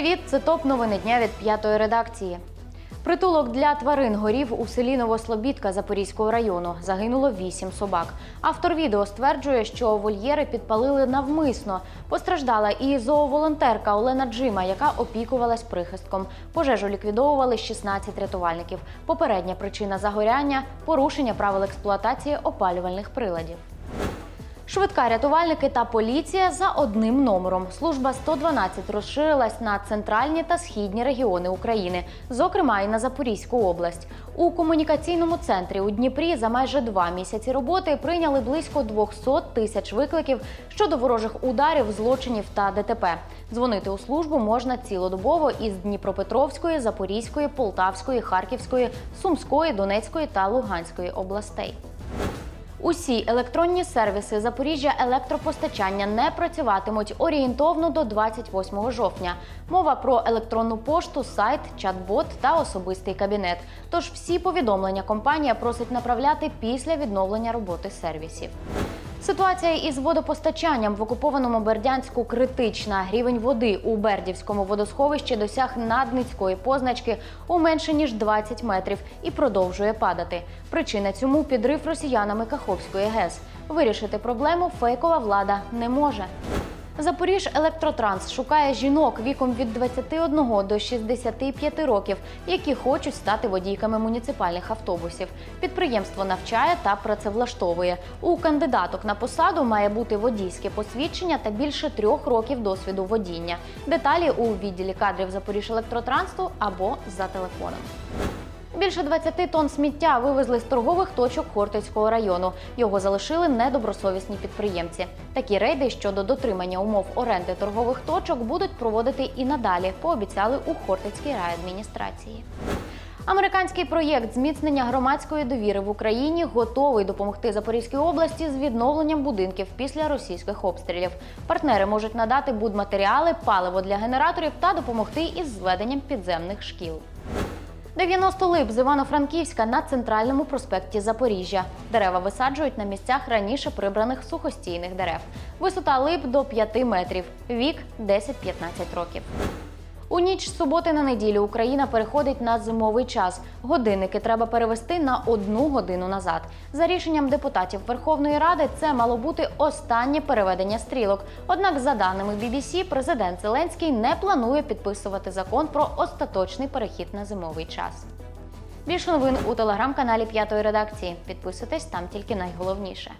Привіт! Це топ новини дня від п'ятої редакції. Притулок для тварин горів у селі Новослобідка Запорізького району. Загинуло вісім собак. Автор відео стверджує, що вольєри підпалили навмисно. Постраждала і зооволонтерка Олена Джима, яка опікувалась прихистком. Пожежу ліквідовували 16 рятувальників. Попередня причина загоряння порушення правил експлуатації опалювальних приладів. Швидка рятувальники та поліція за одним номером. Служба 112 розширилась на центральні та східні регіони України, зокрема і на Запорізьку область. У комунікаційному центрі у Дніпрі за майже два місяці роботи прийняли близько 200 тисяч викликів щодо ворожих ударів, злочинів та ДТП. Дзвонити у службу можна цілодобово із Дніпропетровської, Запорізької, Полтавської, Харківської, Сумської, Донецької та Луганської областей. Усі електронні сервіси Запоріжжя електропостачання не працюватимуть орієнтовно до 28 жовтня. Мова про електронну пошту, сайт, чат-бот та особистий кабінет. Тож всі повідомлення компанія просить направляти після відновлення роботи сервісів. Ситуація із водопостачанням в окупованому Бердянську критична. Рівень води у Бердівському водосховищі досяг надницької позначки у менше ніж 20 метрів і продовжує падати. Причина цьому підрив росіянами Каховської ГЕС. Вирішити проблему фейкова влада не може. Запоріж Електротранс шукає жінок віком від 21 до 65 років, які хочуть стати водійками муніципальних автобусів. Підприємство навчає та працевлаштовує. У кандидаток на посаду має бути водійське посвідчення та більше трьох років досвіду водіння. Деталі у відділі кадрів Запоріж Електротрансу або за телефоном. Більше 20 тонн сміття вивезли з торгових точок Хортицького району. Його залишили недобросовісні підприємці. Такі рейди щодо дотримання умов оренди торгових точок будуть проводити і надалі. Пообіцяли у Хортицькій райадміністрації. Американський проєкт зміцнення громадської довіри в Україні готовий допомогти Запорізькій області з відновленням будинків після російських обстрілів. Партнери можуть надати будматеріали, паливо для генераторів та допомогти із зведенням підземних шкіл. 90 лип з Івано-Франківська на центральному проспекті Запоріжжя. Дерева висаджують на місцях раніше прибраних сухостійних дерев. Висота лип до 5 метрів, вік 10-15 років. У ніч з суботи на неділю Україна переходить на зимовий час. Годинники треба перевести на одну годину назад. За рішенням депутатів Верховної Ради це мало бути останнє переведення стрілок. Однак, за даними BBC, президент Зеленський не планує підписувати закон про остаточний перехід на зимовий час. Більше новин у телеграм-каналі П'ятої редакції. Підписуйтесь там тільки найголовніше.